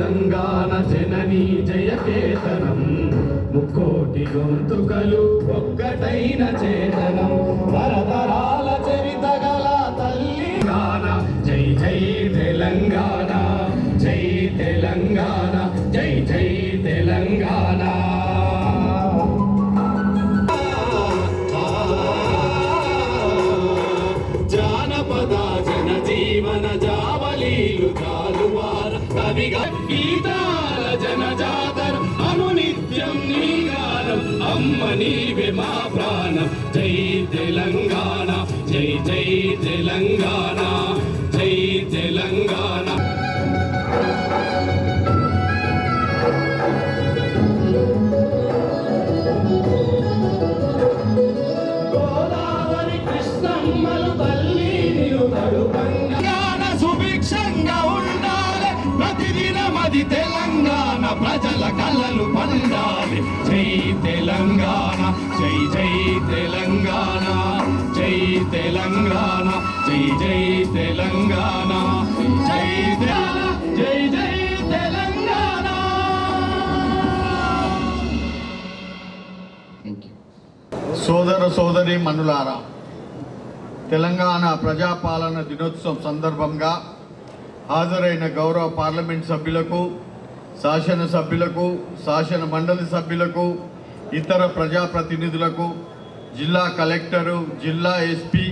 తెలంగాణ జననీ జయకేతనం. ముక్కోటి గొంతుకలు ఒక్కటైన చేతనం. వరతరాల చరిత గల తల్లి గాన. జై జై తెలంగాణ జై తెలంగాణ జై జై తెలంగాణ. జానపద జన జీవన జావలీలు కాదు కవిగా గీతాల జన అనునిత్యం నీ గానం అమ్మ నీవే మా ప్రాణం. జై తెలంగాణ జై జై తెలంగాణ జై తెలంగాణ. ఉండాలి తెలంగాణ ప్రజల కలలు పండాలి. జై తెలంగాణ జై జై తెలంగాణ జై తెలంగాణ జై జై తెలంగాణ జై జై జై తెలంగాణ. సోదర సోదరి మనులారా తెలంగాణ ప్రజాపాలన దినోత్సవం సందర్భంగా హాజరైన గౌరవ పార్లమెంట్ సభ్యులకు శాసన సభ్యులకు శాసన మండలి సభ్యులకు ఇతర ప్రజాప్రతినిధులకు జిల్లా కలెక్టరు జిల్లా ఎస్పీ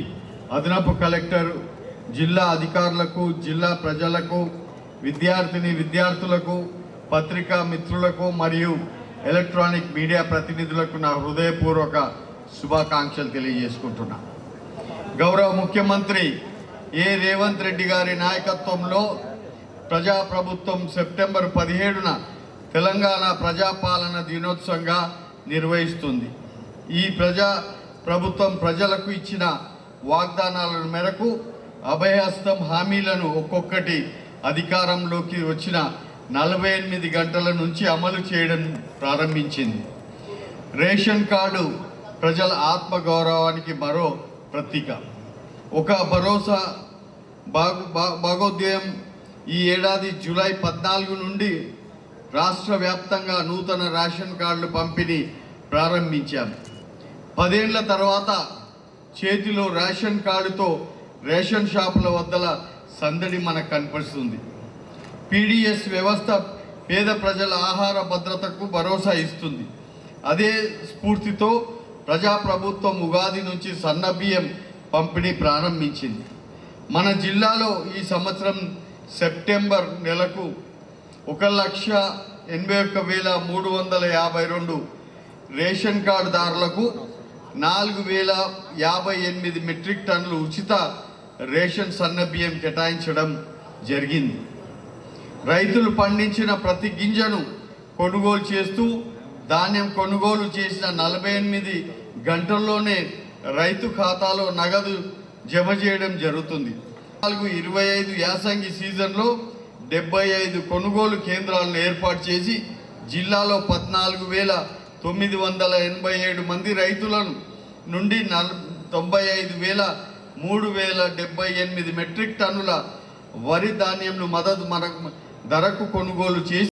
అదనపు కలెక్టర్ జిల్లా అధికారులకు జిల్లా ప్రజలకు విద్యార్థిని విద్యార్థులకు పత్రికా మిత్రులకు మరియు ఎలక్ట్రానిక్ మీడియా ప్రతినిధులకు నా హృదయపూర్వక శుభాకాంక్షలు తెలియజేసుకుంటున్నా. గౌరవ ముఖ్యమంత్రి ఏ రేవంత్ రెడ్డి గారి నాయకత్వంలో ప్రజాప్రభుత్వం సెప్టెంబర్ పదిహేడున తెలంగాణ ప్రజాపాలన దినోత్సవంగా నిర్వహిస్తుంది. ఈ ప్రజా ప్రభుత్వం ప్రజలకు ఇచ్చిన వాగ్దానాల మేరకు అభయహస్తం హామీలను ఒక్కొక్కటి అధికారంలోకి వచ్చిన నలభై ఎనిమిది గంటల నుంచి అమలు చేయడం ప్రారంభించింది. రేషన్ కార్డు ప్రజల ఆత్మగౌరవానికి మరో ప్రతీక. ఒక భరోసా భాగ భాగోద్యయం ఈ ఏడాది జూలై పద్నాలుగు నుండి రాష్ట్ర వ్యాప్తంగా నూతన రేషన్ కార్డులు పంపిణీ ప్రారంభించాం. పదేళ్ళ తర్వాత చేతిలో రేషన్ కార్డుతో రేషన్ షాపుల వద్దల సందడి మనకు కనిపిస్తుంది. పీడిఎస్ వ్యవస్థ పేద ప్రజల ఆహార భద్రతకు భరోసా ఇస్తుంది. అదే స్ఫూర్తితో ప్రజాప్రభుత్వం ఉగాది నుంచి సన్న బియ్యం పంపిణీ ప్రారంభించింది. మన జిల్లాలో ఈ సంవత్సరం సెప్టెంబర్ నెలకు ఒక లక్ష ఎనభై ఒక్క వేల మూడు వందల యాభై రెండు రేషన్ కార్డుదారులకు నాలుగు వేల యాభై ఎనిమిది మెట్రిక్ టన్నులు ఉచిత రేషన్ సన్నబియ్యం కేటాయించడం జరిగింది. రైతులు పండించిన ప్రతి గింజను కొనుగోలు చేస్తూ ధాన్యం కొనుగోలు చేసిన నలభై ఎనిమిది గంటల్లోనే రైతు ఖాతాలో నగదు జమ చేయడం జరుగుతుంది. నాలుగు ఇరవై ఐదు యాసంగి సీజన్లో డెబ్బై ఐదు కొనుగోలు కేంద్రాలను ఏర్పాటు చేసి జిల్లాలో పద్నాలుగు వేల తొమ్మిది వందల ఎనభై ఏడు మంది రైతులను నుండి నల్ తొంభై ఐదు వేల మూడు వేల డెబ్బై ఎనిమిది మెట్రిక్ టన్నుల వరి ధాన్యంను మద్దతు మన ధరకు కొనుగోలు చేసి